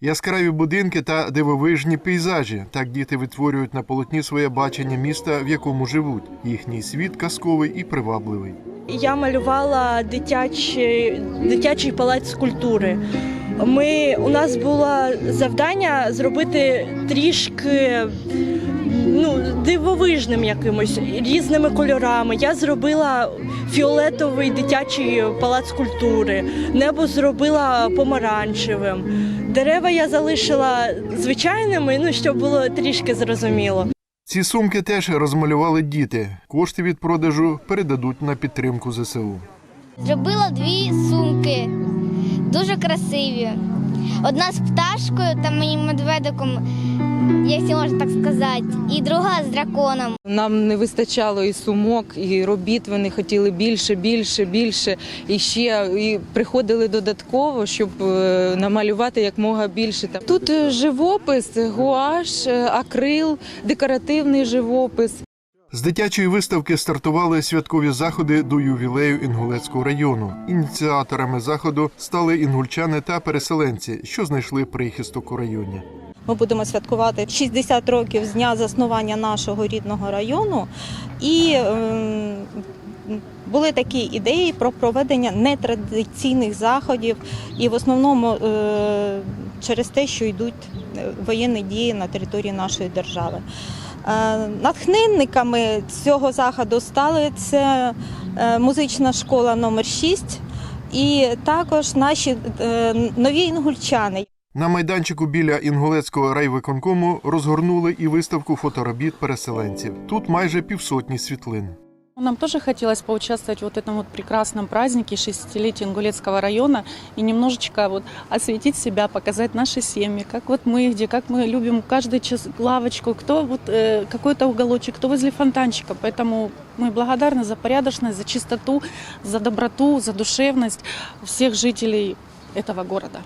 Яскраві будинки та дивовижні пейзажі. Так діти витворюють на полотні своє бачення міста, в якому живуть. Їхній світ казковий і привабливий. Я малювала дитячий, дитячий палац культури. Ми, у нас було завдання зробити трішки ну, дивовижним якимось різними кольорами. Я зробила фіолетовий дитячий палац культури, небо зробила помаранчевим. Дерева я залишила звичайними, ну щоб було трішки зрозуміло. Ці сумки теж розмалювали діти. Кошти від продажу передадуть на підтримку ЗСУ. Зробила дві сумки, дуже красиві. Одна з пташкою та моїм медведиком, якщо можна так сказати, і друга з драконом. Нам не вистачало і сумок, і робіт. Вони хотіли більше, більше, більше. І ще і приходили додатково, щоб е, намалювати якмога більше. Тут е, живопис, гуаш, е, акрил, декоративний живопис. З дитячої виставки стартували святкові заходи до ювілею Інгулецького району. Ініціаторами заходу стали інгульчани та переселенці, що знайшли прихисток у районі. Ми будемо святкувати 60 років з дня заснування нашого рідного району. І ем, були такі ідеї про проведення нетрадиційних заходів, і в основному е, через те, що йдуть е, воєнні дії на території нашої держави. Е, Натхненниками цього заходу стали це е, музична школа номер 6 і також наші е, нові інгульчани. На майданчику біля Інгулецького райвиконкому розгорнули і виставку фоторобіт переселенців. Тут майже півсотні світлин. Нам тоже хотелось поучаствовать в вот этом вот прекрасном празднике 60-летия Ингулецкого района и немножечко вот осветить себя, показать наши семьи, как вот мы где, как мы любим каждый час лавочку, кто вот э, какой-то уголочек, кто возле фонтанчика. Поэтому мы благодарны за порядочность, за чистоту, за доброту, за душевность всех жителей этого города.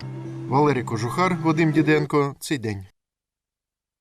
Валерій Кожухар, Вадим Діденко. Цей день.